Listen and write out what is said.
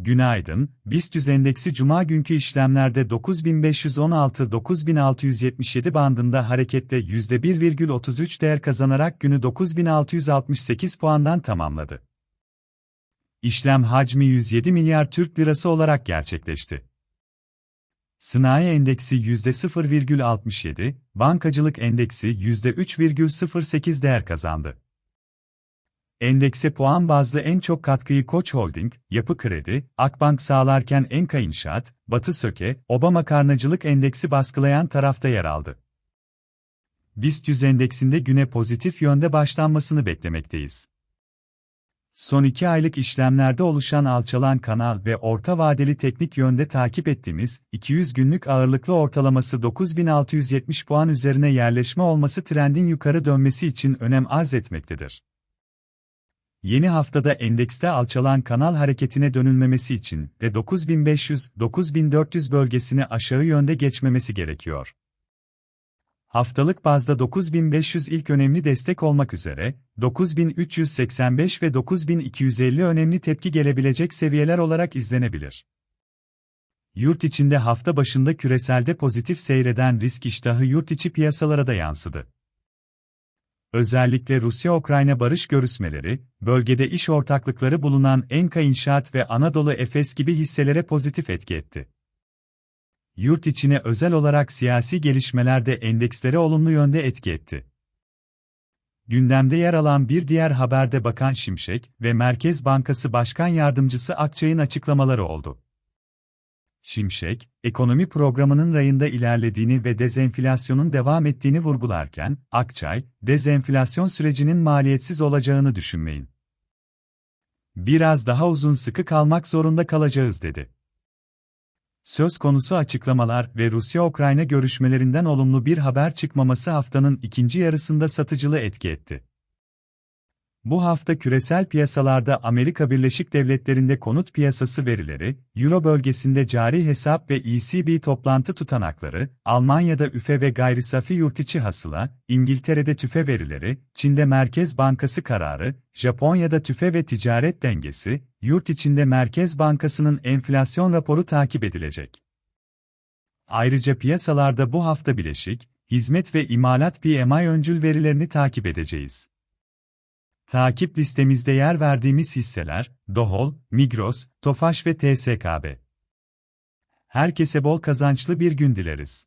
Günaydın, BIST endeksi cuma günkü işlemlerde 9516-9677 bandında hareketle %1,33 değer kazanarak günü 9668 puandan tamamladı. İşlem hacmi 107 milyar Türk lirası olarak gerçekleşti. Sanayi endeksi %0,67, bankacılık endeksi %3,08 değer kazandı. Endekse puan bazlı en çok katkıyı Koç Holding, Yapı Kredi, Akbank sağlarken Enka İnşaat, Batı Söke, Obama Karnacılık Endeksi baskılayan tarafta yer aldı. BIST 100 endeksinde güne pozitif yönde başlanmasını beklemekteyiz. Son iki aylık işlemlerde oluşan alçalan kanal ve orta vadeli teknik yönde takip ettiğimiz 200 günlük ağırlıklı ortalaması 9670 puan üzerine yerleşme olması trendin yukarı dönmesi için önem arz etmektedir. Yeni haftada endekste alçalan kanal hareketine dönülmemesi için ve 9500-9400 bölgesini aşağı yönde geçmemesi gerekiyor. Haftalık bazda 9500 ilk önemli destek olmak üzere, 9385 ve 9250 önemli tepki gelebilecek seviyeler olarak izlenebilir. Yurt içinde hafta başında küreselde pozitif seyreden risk iştahı yurt içi piyasalara da yansıdı. Özellikle Rusya-Ukrayna barış görüşmeleri, bölgede iş ortaklıkları bulunan Enka İnşaat ve Anadolu Efes gibi hisselere pozitif etki etti. Yurt içine özel olarak siyasi gelişmeler de endekslere olumlu yönde etki etti. Gündemde yer alan bir diğer haberde Bakan Şimşek ve Merkez Bankası Başkan Yardımcısı Akçay'ın açıklamaları oldu. Şimşek, ekonomi programının rayında ilerlediğini ve dezenflasyonun devam ettiğini vurgularken, Akçay, dezenflasyon sürecinin maliyetsiz olacağını düşünmeyin. Biraz daha uzun sıkı kalmak zorunda kalacağız dedi. Söz konusu açıklamalar ve Rusya-Ukrayna görüşmelerinden olumlu bir haber çıkmaması haftanın ikinci yarısında satıcılı etki etti. Bu hafta küresel piyasalarda Amerika Birleşik Devletleri'nde konut piyasası verileri, Euro bölgesinde cari hesap ve ECB toplantı tutanakları, Almanya'da üfe ve gayri safi yurtiçi hasıla, İngiltere'de tüfe verileri, Çin'de Merkez Bankası kararı, Japonya'da tüfe ve ticaret dengesi, yurt içinde Merkez Bankası'nın enflasyon raporu takip edilecek. Ayrıca piyasalarda bu hafta bileşik, hizmet ve imalat PMI öncül verilerini takip edeceğiz. Takip listemizde yer verdiğimiz hisseler, Dohol, Migros, Tofaş ve TSKB. Herkese bol kazançlı bir gün dileriz.